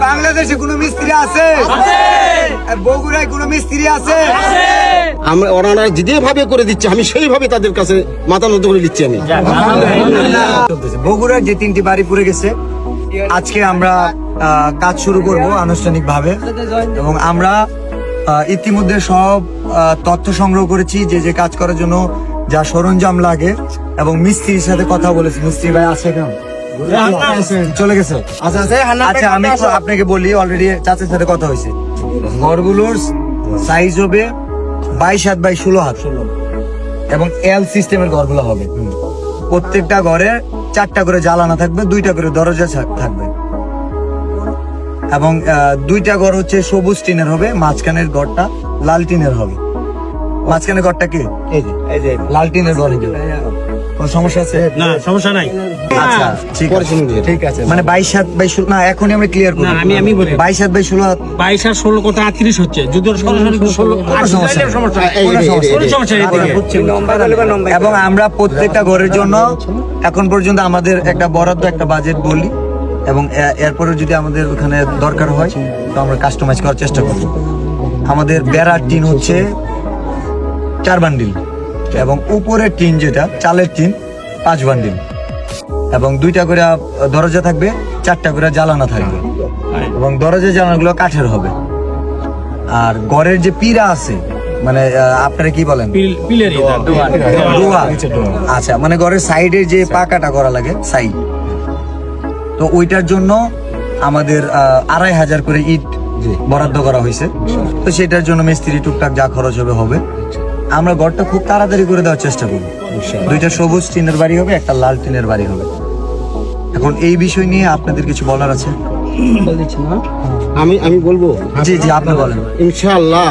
বাংলাদেশে কোনো মিস্ত্রি আছে? বগুড়ায় কোনো মিস্ত্রি আছে? আমরা ওনারা যেভাবে করে দিচ্ছে আমি সেইভাবে তাদের কাছে মাথা নত করে দিচ্ছি আমি। বগুড়ার যে তিনটি বাড়ি পুড়ে গেছে আজকে আমরা আহ, কাজ শুরু করব আনুষ্ঠানিক ভাবে এবং আমরা আহ, ইতিমধ্যে সব আহ, তথ্য সংগ্রহ করেছি যে যে কাজ করার জন্য যা সরঞ্জাম লাগে। এবং মিস্ত্রির সাথে কথা বলেছি। মিস্ত্রি ভাই আছে কেন চলে গেছে আচ্ছা আচ্ছা আমি আপনাকে বলি অলরেডি চাচার সাথে কথা হয়েছে। ঘরগুলোর সাইজ হবে বাইশ হাত বাই ষোলো হাত। এবং এল সিস্টেমের ঘরগুলো হবে। প্রত্যেকটা ঘরে চারটা করে জ্বালানা থাকবে দুইটা করে দরজা থাকবে। এবং দুইটা ঘর হচ্ছে সবুজ টিনের হবে মাঝখানের ঘরটা লাল টিনের হবে। মাঝখানের ঘরটা কি? এই যে লাল টিনের ঘর। কোনো সমস্যা আছে? না সমস্যা নাই। আচ্ছা ঠিক আছে। ঠিক আছে মানে বাইশ হাত বাই ষোলো না এখনই আমরা ক্লিয়ার করি। আমি- আমি বলি। বাইশ হাত বাই ষোলো। বাইশ আর ষোলো আটত্রিশ হচ্ছে। যদি। এবং আমরা প্রত্যেকটা ঘরের জন্য এখন পর্যন্ত আমাদের একটা বরাদ্দ একটা বাজেট বলি। এবং এরপরে যদি আমাদের ওখানে দরকার হয় তো আমরা কাস্টমাইজ করার চেষ্টা করব। আমাদের বেড়ার টিন হচ্ছে চার বান্ডিল এবং উপরের টিন যেটা চালের টিন পাঁচ বান্ডিল এবং দুইটা করে দরজা থাকবে চারটা করে জ্বালানা থাকবে। এবং দরজা জ্বালানাগুলো কাঠের হবে। আর গড়ের যে পিরা আছে মানে আপনারা কি বলেন? আচ্ছা মানে ঘরের সাইডে যে পাকাটা করা লাগে সাইড। তো ওইটার জন্য আমাদের আড়াই হাজার করে ইট বরাদ্দ করা হয়েছে। তো সেটার জন্য মিস্ত্রি টুকটাক যা খরচ হবে হবে। আমরা ঘরটা খুব তাড়াতাড়ি করে দেওয়ার চেষ্টা করব। দুইটা সবুজ টিনের বাড়ি হবে একটা লাল টিনের বাড়ি হবে। এখন এই বিষয় নিয়ে আপনাদের কিছু বলার আছে? আমি আমি বলব? জি জি আপনি বলেন। ইনশাআল্লাহ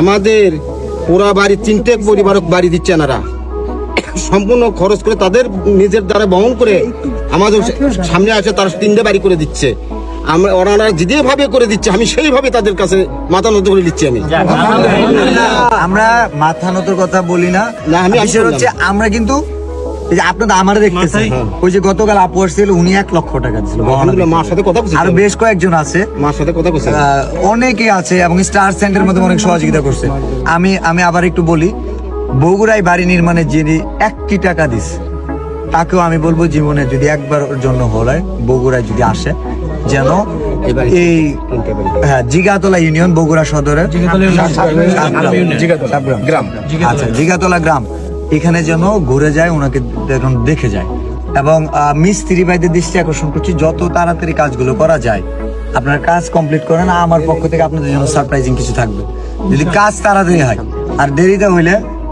আমাদের পুরা বাড়ি তিনটে পরিবার বাড়ি দিচ্ছে এনারা। সম্পূর্ণ খরচ করে তাদের নিজের দ্বারা বহন করে আমাদের সামনে আছে তারা তিনটে বাড়ি করে দিচ্ছে। আমরা ওনারা যেভাবে করে দিচ্ছে আমি সেইভাবে তাদের কাছে মাথা নত করে দিচ্ছি আমি। আমরা মাথা নতর কথা বলি না। না, আমি-। হচ্ছে আমরা কিন্তু এই যে আপনাদের আমার দেখতেছেন ওই যে গতকাল আপু আসছিল উনি এক লক্ষ টাকা দিছিল। মার সাথে কথা বলছি আরও বেশ কয়েকজন আছে। মার সাথে কথা বলছি অনেকে আছে এবং স্টার সেন্টারের মধ্যে অনেক সহযোগিতা করছে। আমি আমি আবার একটু বলি বগুড়ায় বাড়ি নির্মাণে যিনি একটি টাকা দিস তাকেও আমি বলব জীবনে যদি একবার ওর জন্য হলে বগুড়ায় যদি আসে যেন এই হ্যাঁ জিগাতলা ইউনিয়ন বগুড়া সদরের গ্রাম। আচ্ছা জিগাতলা গ্রাম। এখানে যেন ঘুরে যায় ওনাকে দেখে যায়। এবং মিস্ত্রি ভাইদের দৃষ্টি আকর্ষণ করছি যত তাড়াতাড়ি কাজগুলো করা যায় আপনার কাজ কমপ্লিট করেন আমার পক্ষ থেকে আপনাদের জন্য সারপ্রাইজিং কিছু থাকবে। যদি কাজ তাড়াতাড়ি হয় আর দেরিতে হইলে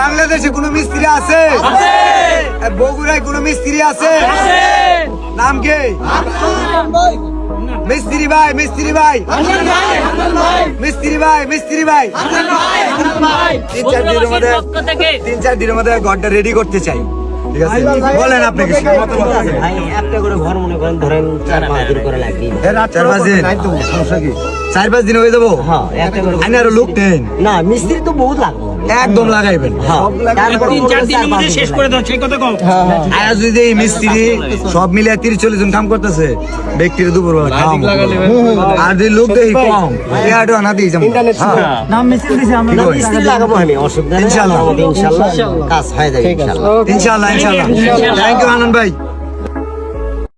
বাংলাদেশে কোনো মিস্ত্রি আছে? বগুড়ায় কোনো মিস্ত্রি আছে? নাম কে? মিস্ত্রি ভাই মিস্ত্রি ভাই। মিস্ত্রি ভাই মিস্ত্রি ভাই। তিন চার দিনের মধ্যে তিন চার দিনের মধ্যে ঘরটা রেডি করতে চাই। ঠিক আছে? বলেন আপনি কিছু একটা করে ঘর মনে করেন ধরেন চার পাঁচ দিন করে লাগবে চার পাঁচ দিন চার পাঁচ দিন হয়ে যাব। হ্যাঁ একটা আরও লোক নেন না মিস্ত্রি তো বহুত লাগবে। একদম লাগাইবেন। তারপরে তিন চার দিনের মধ্যে শেষ করে দাও সেই কথা কও। আয়া যদি এই মিস্ত্রি সব মিলে তিরিশ চল্লিশ জন কাম করতেছে ব্যক্তির দুপুর আর যদি লোক দেখি কম। এ আটো আনা দিয়ে যাব হ্যাঁ। না মিস্ত্রি লাগাবো আমি অসুবিধা নেই। ইনশাআল্লাহ। ইনশাল্লাহ কাজ হয়ে যাবে ইনশাল্লাহ ইনশাল্লাহ ইনশাল্লাহ থ্যাংক ইউ আনন্দ ভাই